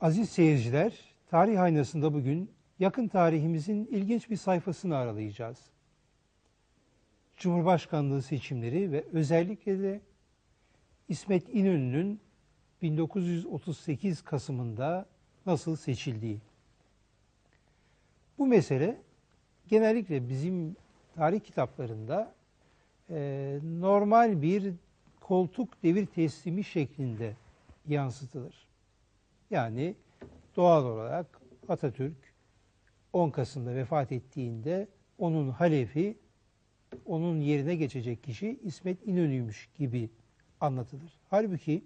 Aziz seyirciler, tarih aynasında bugün yakın tarihimizin ilginç bir sayfasını aralayacağız. Cumhurbaşkanlığı seçimleri ve özellikle de İsmet İnönü'nün 1938 Kasım'ında nasıl seçildiği. Bu mesele genellikle bizim tarih kitaplarında e, normal bir koltuk devir teslimi şeklinde yansıtılır. Yani doğal olarak Atatürk 10 Kasım'da vefat ettiğinde onun halefi, onun yerine geçecek kişi İsmet İnönü'ymüş gibi anlatılır. Halbuki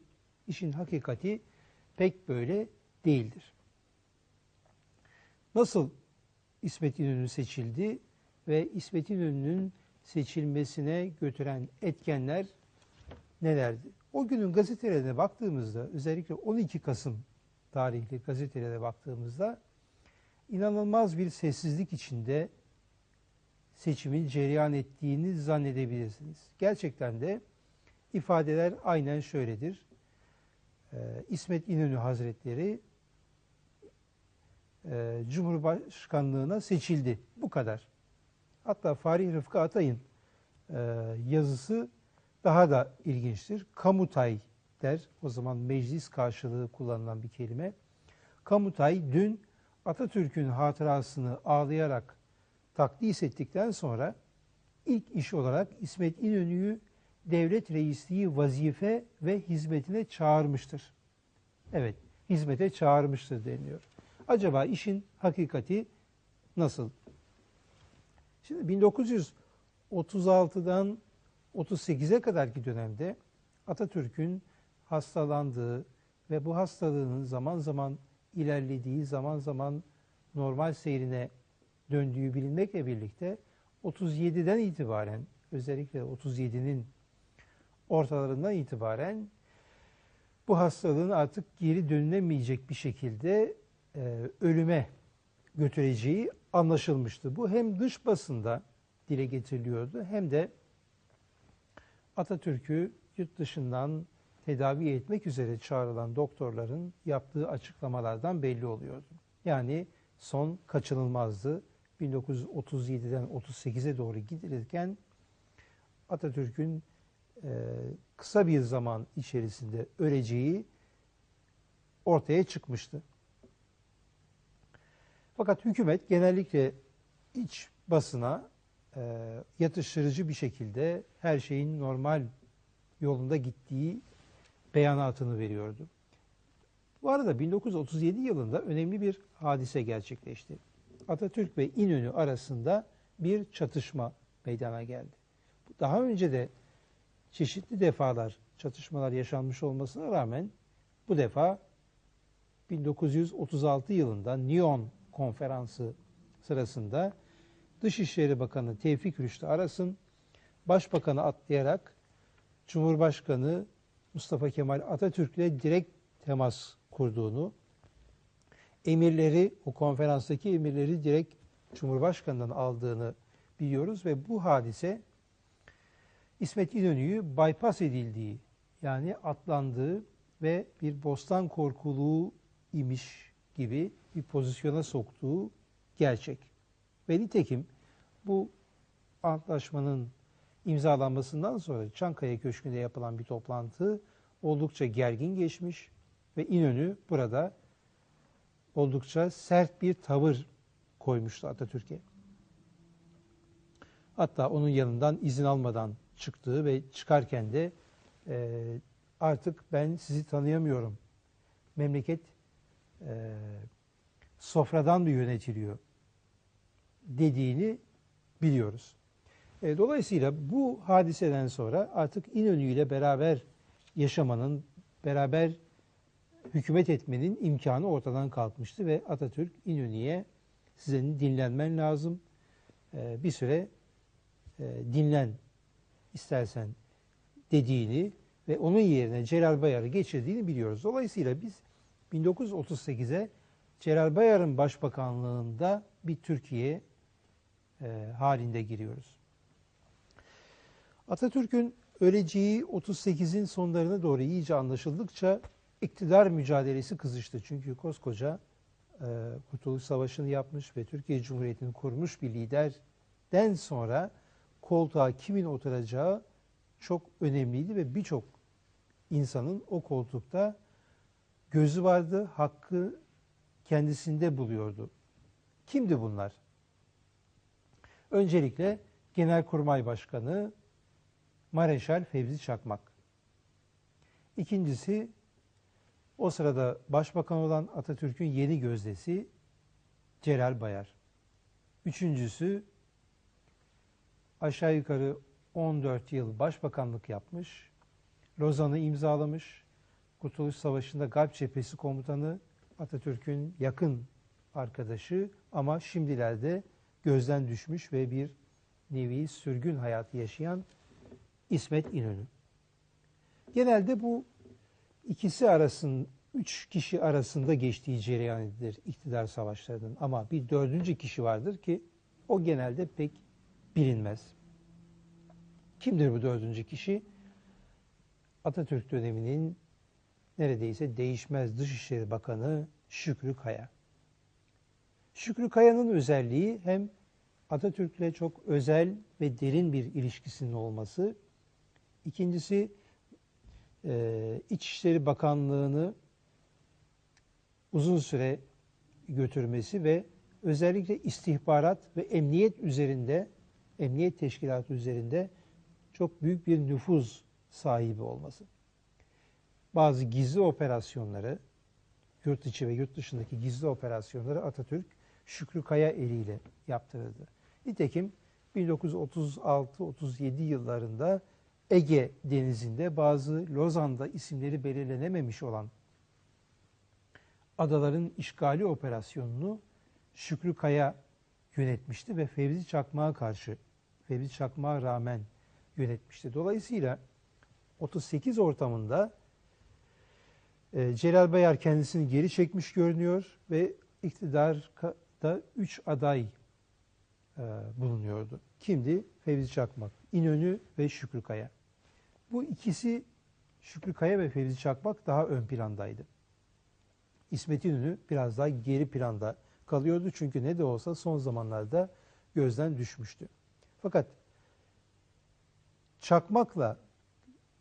işin hakikati pek böyle değildir. Nasıl İsmet İnönü seçildi ve İsmet İnönü'nün seçilmesine götüren etkenler nelerdi? O günün gazetelerine baktığımızda özellikle 12 Kasım tarihli gazetelere baktığımızda inanılmaz bir sessizlik içinde seçimin cereyan ettiğini zannedebilirsiniz. Gerçekten de ifadeler aynen şöyledir. Ee, İsmet İnönü Hazretleri e, Cumhurbaşkanlığına seçildi. Bu kadar. Hatta Farih Rıfkı Atay'ın e, yazısı daha da ilginçtir. Kamutay der. O zaman meclis karşılığı kullanılan bir kelime. Kamutay dün Atatürk'ün hatırasını ağlayarak takdis ettikten sonra ilk iş olarak İsmet İnönü'yü devlet reisliği vazife ve hizmetine çağırmıştır. Evet, hizmete çağırmıştır deniliyor. Acaba işin hakikati nasıl? Şimdi 1936'dan 38'e kadarki dönemde Atatürk'ün hastalandığı ve bu hastalığının zaman zaman ilerlediği, zaman zaman normal seyrine döndüğü bilinmekle birlikte 37'den itibaren özellikle 37'nin ortalarından itibaren bu hastalığın artık geri dönülemeyecek bir şekilde e, ölüme götüreceği anlaşılmıştı. Bu hem dış basında dile getiriliyordu hem de Atatürk'ü yurt dışından tedavi etmek üzere çağrılan doktorların yaptığı açıklamalardan belli oluyordu. Yani son kaçınılmazdı. 1937'den 38'e doğru gidilirken Atatürk'ün e, kısa bir zaman içerisinde öleceği ortaya çıkmıştı. Fakat hükümet genellikle iç basına e, yatıştırıcı bir şekilde her şeyin normal yolunda gittiği beyanatını veriyordu. Bu arada 1937 yılında önemli bir hadise gerçekleşti. Atatürk ve İnönü arasında bir çatışma meydana geldi. Daha önce de çeşitli defalar çatışmalar yaşanmış olmasına rağmen bu defa 1936 yılında Nyon konferansı sırasında Dışişleri Bakanı Tevfik Rüştü Aras'ın Başbakanı atlayarak Cumhurbaşkanı Mustafa Kemal Atatürk'le direkt temas kurduğunu, emirleri, o konferanstaki emirleri direkt Cumhurbaşkanı'ndan aldığını biliyoruz ve bu hadise İsmet İnönü'yü bypass edildiği, yani atlandığı ve bir bostan korkuluğu imiş gibi bir pozisyona soktuğu gerçek. Ve nitekim bu antlaşmanın imzalanmasından sonra Çankaya Köşkü'nde yapılan bir toplantı oldukça gergin geçmiş ve İnönü burada oldukça sert bir tavır koymuştu Atatürk'e. Hatta onun yanından izin almadan çıktığı ve çıkarken de e, artık ben sizi tanıyamıyorum. Memleket e, sofradan mı yönetiliyor dediğini biliyoruz. E, dolayısıyla bu hadiseden sonra artık İnönü ile beraber yaşamanın, beraber hükümet etmenin imkanı ortadan kalkmıştı ve Atatürk İnönü'ye sizin dinlenmen lazım, e, bir süre e, dinlen istersen dediğini ve onun yerine Celal Bayar'ı geçirdiğini biliyoruz. Dolayısıyla biz 1938'e Celal Bayar'ın başbakanlığında bir Türkiye e, halinde giriyoruz. Atatürk'ün öleceği 38'in sonlarına doğru iyice anlaşıldıkça iktidar mücadelesi kızıştı. Çünkü koskoca e, Kurtuluş Savaşı'nı yapmış ve Türkiye Cumhuriyeti'ni kurmuş bir liderden sonra koltuğa kimin oturacağı çok önemliydi ve birçok insanın o koltukta gözü vardı, hakkı kendisinde buluyordu. Kimdi bunlar? Öncelikle Genelkurmay Başkanı Mareşal Fevzi Çakmak. İkincisi o sırada başbakan olan Atatürk'ün yeni gözdesi Celal Bayar. Üçüncüsü aşağı yukarı 14 yıl başbakanlık yapmış, Lozan'ı imzalamış, Kurtuluş Savaşı'nda Garp Cephesi Komutanı Atatürk'ün yakın arkadaşı ama şimdilerde gözden düşmüş ve bir nevi sürgün hayatı yaşayan İsmet İnönü. Genelde bu ikisi arasın, üç kişi arasında geçtiği cereyanidir iktidar savaşlarının. Ama bir dördüncü kişi vardır ki o genelde pek bilinmez. Kimdir bu dördüncü kişi? Atatürk döneminin neredeyse değişmez Dışişleri Bakanı Şükrü Kaya. Şükrü Kaya'nın özelliği hem Atatürk'le çok özel ve derin bir ilişkisinin olması, ikincisi e, İçişleri Bakanlığı'nı uzun süre götürmesi ve özellikle istihbarat ve emniyet üzerinde, emniyet teşkilatı üzerinde çok büyük bir nüfuz sahibi olması. Bazı gizli operasyonları, yurt içi ve yurt dışındaki gizli operasyonları Atatürk Şükrü Kaya eliyle yaptırırdı. Nitekim 1936-37 yıllarında Ege denizinde bazı Lozan'da isimleri belirlenememiş olan adaların işgali operasyonunu Şükrü Kaya yönetmişti ve Fevzi Çakmak'a karşı, Fevzi Çakmak'a rağmen yönetmişti. Dolayısıyla 38 ortamında e, Celal Bayar kendisini geri çekmiş görünüyor ve iktidarda 3 aday e, bulunuyordu. Kimdi? Fevzi Çakmak, İnönü ve Şükrü Kaya. Bu ikisi Şükrü Kaya ve Fevzi Çakmak daha ön plandaydı. İsmet İnönü biraz daha geri planda kalıyordu. Çünkü ne de olsa son zamanlarda gözden düşmüştü. Fakat Çakmak'la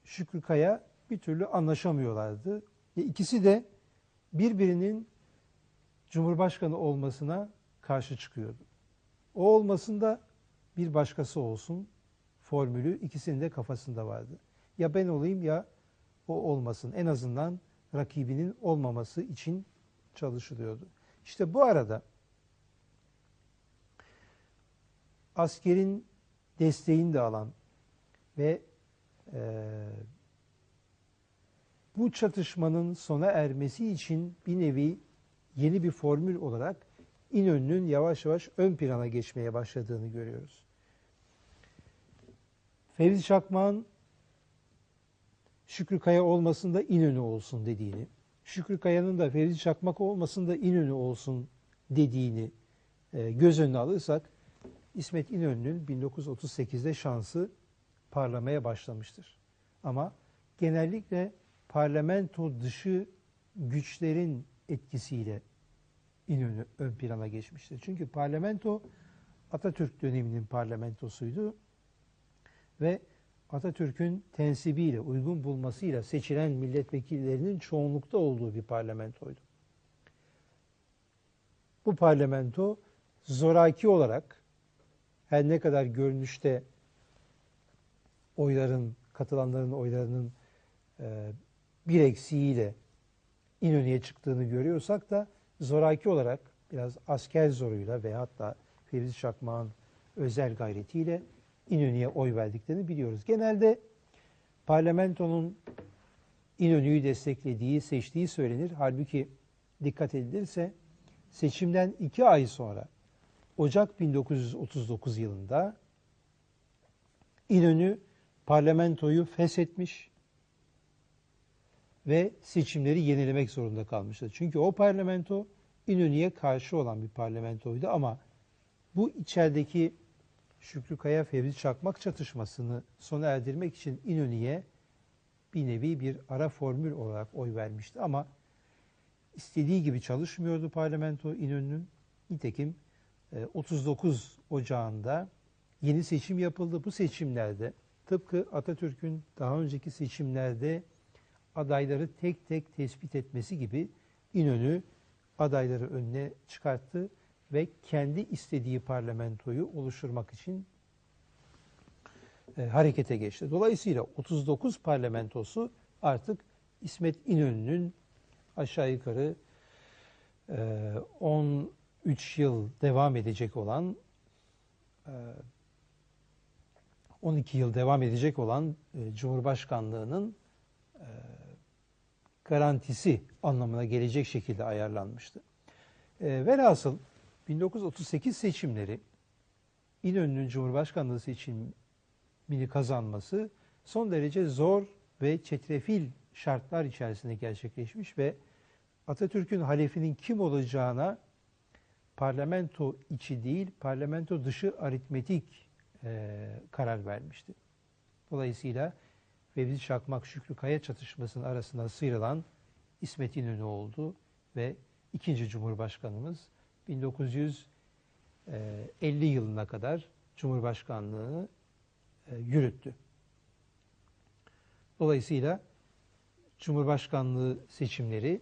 Şükrü Kaya bir türlü anlaşamıyorlardı. Ve ikisi de birbirinin Cumhurbaşkanı olmasına karşı çıkıyordu. O olmasında bir başkası olsun formülü ikisinin de kafasında vardı. Ya ben olayım ya o olmasın. En azından rakibinin olmaması için çalışılıyordu. İşte bu arada askerin desteğini de alan ve e, bu çatışmanın sona ermesi için bir nevi yeni bir formül olarak İnönü'nün yavaş yavaş ön plana geçmeye başladığını görüyoruz. Fevzi Çakmak'ın Şükrü Kaya olmasın da İnönü olsun dediğini, Şükrü Kaya'nın da Fevzi Çakmak olmasın da İnönü olsun dediğini e, göz önüne alırsak İsmet İnönü'nün 1938'de şansı parlamaya başlamıştır. Ama genellikle parlamento dışı güçlerin etkisiyle İnönü ön plana geçmiştir. Çünkü parlamento Atatürk döneminin parlamentosuydu ve Atatürk'ün tensibiyle, uygun bulmasıyla seçilen milletvekillerinin çoğunlukta olduğu bir parlamentoydu. Bu parlamento zoraki olarak her ne kadar görünüşte oyların, katılanların oylarının e, bir eksiğiyle İnönü'ye çıktığını görüyorsak da zoraki olarak biraz asker zoruyla ve hatta Fevzi Çakmak'ın özel gayretiyle İnönü'ye oy verdiklerini biliyoruz. Genelde parlamentonun İnönü'yü desteklediği, seçtiği söylenir. Halbuki dikkat edilirse seçimden iki ay sonra Ocak 1939 yılında İnönü parlamentoyu feshetmiş ve seçimleri yenilemek zorunda kalmıştı. Çünkü o parlamento İnönü'ye karşı olan bir parlamentoydu ama bu içerideki Şükrü Kaya Fevzi Çakmak çatışmasını sona erdirmek için İnönü'ye bir nevi bir ara formül olarak oy vermişti ama istediği gibi çalışmıyordu parlamento İnönü'nün. Nitekim e, 39 Ocağı'nda yeni seçim yapıldı. Bu seçimlerde tıpkı Atatürk'ün daha önceki seçimlerde adayları tek tek tespit etmesi gibi İnönü adayları önüne çıkarttı ve kendi istediği parlamentoyu oluşturmak için e, harekete geçti. Dolayısıyla 39 parlamentosu artık İsmet İnönü'nün aşağı yukarı e, 13 yıl devam edecek olan e, 12 yıl devam edecek olan e, Cumhurbaşkanlığının e, garantisi anlamına gelecek şekilde ayarlanmıştı. E, velhasıl 1938 seçimleri İnönü'nün Cumhurbaşkanlığı seçimini kazanması son derece zor ve çetrefil şartlar içerisinde gerçekleşmiş ve Atatürk'ün halefinin kim olacağına parlamento içi değil, parlamento dışı aritmetik e, karar vermişti. Dolayısıyla Fevzi Çakmak Şükrü Kaya çatışmasının arasında sıyrılan İsmet İnönü oldu ve ikinci Cumhurbaşkanımız 1950 yılına kadar Cumhurbaşkanlığını e, yürüttü. Dolayısıyla Cumhurbaşkanlığı seçimleri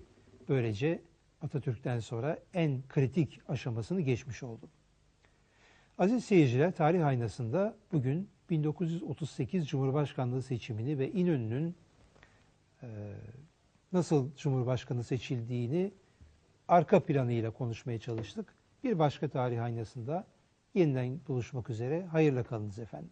böylece Atatürk'ten sonra en kritik aşamasını geçmiş oldu. Aziz seyirciler, tarih aynasında bugün 1938 Cumhurbaşkanlığı seçimini ve İnönü'nün e, nasıl Cumhurbaşkanı seçildiğini arka planıyla konuşmaya çalıştık. Bir başka tarih aynasında yeniden buluşmak üzere. Hayırla kalınız efendim.